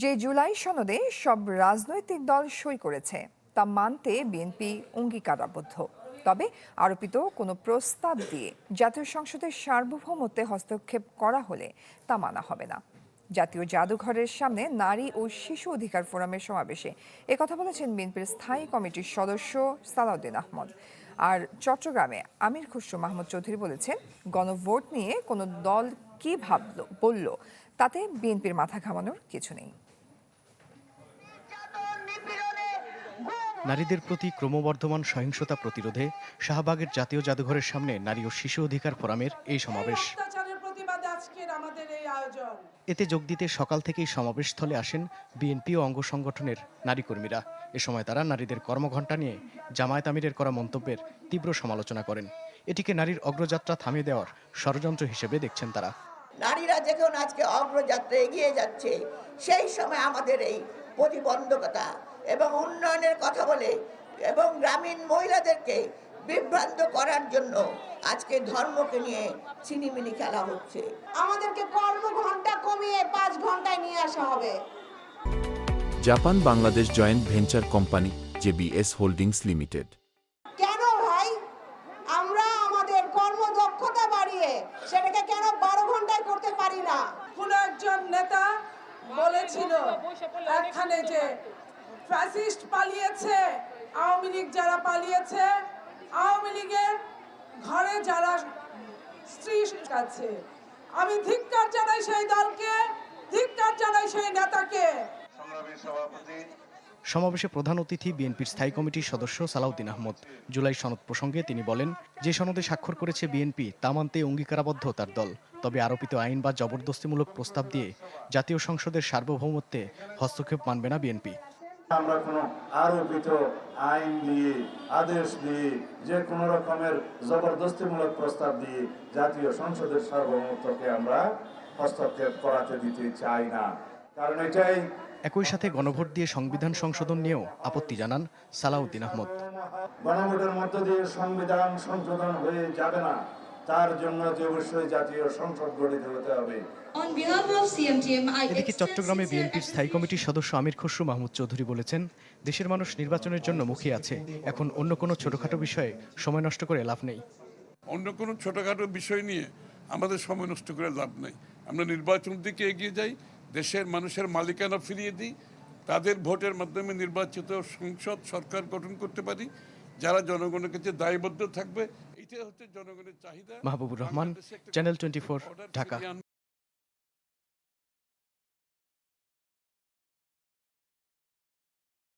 যে জুলাই সনদে সব রাজনৈতিক দল সই করেছে, তা মানতে বিএনপি অঙ্গীকারাবদ্ধ। তবে আরোপিত কোনো প্রস্তাব দিয়ে জাতীয় সংসদের সার্বভৌমত্বে হস্তক্ষেপ করা হলে তা মানা হবে না। জাতীয় জাদুঘরের সামনে নারী ও শিশু অধিকার ফোরামের সমাবেশে একথা বলেছেন বিএনপির স্থায়ী কমিটির সদস্য সালাউদ্দিন আহমদ। আর চট্টগ্রামে আমির খুসরু মাহমুদ চৌধুরী বলেছেন, গণভোট নিয়ে কোনো দল কি ভাবলো, বলল তাতে বিএনপির মাথা ঘামানোর কিছু নেই। নারীদের প্রতি ক্রমবর্ধমান সহিংসতা প্রতিরোধে শাহবাগের জাতীয় জাদুঘরের সামনে নারী ও শিশু অধিকার ফোরামের এই সমাবেশ। অত্যাচারের প্রতিবাদে আজকের আমাদের এই আয়োজন। এতে যোগ দিতে সকাল থেকেই সমাবেশস্থলে আসেন বিএনপি ও অঙ্গ সংগঠনের নারী কর্মীরা এ সময় তারা নারীদের কর্মঘণ্টা নিয়ে জামায়াত আমিরের করা মন্তব্যের তীব্র সমালোচনা করেন। এটিকে নারীর অগ্রযাত্রা থামিয়ে দেওয়ার ষড়যন্ত্র হিসেবে দেখছেন তারা। নারীরা যখন আজকে অগ্রযাত্রা এগিয়ে যাচ্ছে সেই সময় আমাদের এই প্রতিবন্ধকতা এবং উন্নয়নের কথা বলে এবং গ্রামীণ মহিলাদেরকে বিভ্রান্ত করার জন্য আজকে ধর্মকে নিয়ে ছিনিমিনি খেলা হচ্ছে। আমাদেরকে কর্ম ঘণ্টা কমিয়ে পাঁচ ঘন্টায় নিয়ে আসা হবে। Japan Bangladesh joint venture company JBS holdings limited কেন ভাই আমরা আমাদের কর্মদক্ষতা বাড়িয়ে সেটাকে কেন বারো ঘন্টায় করতে পারি না। কোন একজন নেতা বলেছিল এখানে যে ফ্যাসিস্ট পালিয়েছে আওয়ামী লীগ যারা পালিয়েছে আওয়ামী লীগের ঘরে যারা স্ত্রী আছে আমি ধিক্কার জানাই সেই দলকে ধিক্কার জানাই সেই নেতাকে। সমাবেশে প্রধান অতিথি বিএনপির স্থায়ী কমিটির সদস্য সালাউদ্দিন আহমদ। জুলাই সনদ প্রসঙ্গে তিনি বলেন, যে সনদে স্বাক্ষর করেছে বিএনপি, তা মানতে অঙ্গীকারাবদ্ধ তার দল। তবে আরোপিত আইন বা জবরদস্তিমূলক প্রস্তাব দিয়ে জাতীয় সংসদের সার্বভৌমত্বে হস্তক্ষেপ মানবে না বিএনপি। আমরা কোনো আরোপিত আইন দিয়ে, আদেশ দিয়ে, যে কোনো রকমের জবরদস্তিমূলক প্রস্তাব দিয়ে জাতীয় সংসদের সার্বভৌমত্বকে আমরা হস্তক্ষেপ করাতে দিতে চাই না। কারণ এটাই একই সাথে গণভোট দিয়ে সংবিধান সংশোধন নিয়েও আপত্তি জানান সালাউদ্দিন আহমদ। গণভোটের মধ্য দিয়ে সংবিধান সংশোধন হয়ে যাবে না। তার জন্য যে অবশ্যই জাতীয় সংসদ গঠিত হতে হবে। এদিকে চট্টগ্রামে বিএনপির স্থায়ী কমিটির সদস্য আমির খসরু মাহমুদ চৌধুরী বলেছেন দেশের মানুষ নির্বাচনের জন্য মুখিয়ে আছে। এখন অন্য কোনো ছোটখাটো বিষয়ে সময় নষ্ট করে লাভ নেই। অন্য কোনো ছোটখাটো বিষয় নিয়ে আমাদের সময় নষ্ট করে লাভ নেই। আমরা নির্বাচন দিকে এগিয়ে যাই দেশের মানুষের মালিকানা ফিরিয়ে দিই তাদের ভোটের মাধ্যমে নির্বাচিত সংসদ সরকার গঠন করতে পারি যারা জনগণের কাছে দায়বদ্ধ থাকবে এটা হচ্ছে জনগণের চাহিদা মাহবুবুর রহমান, চ্যানেল 24, order ঢাকা।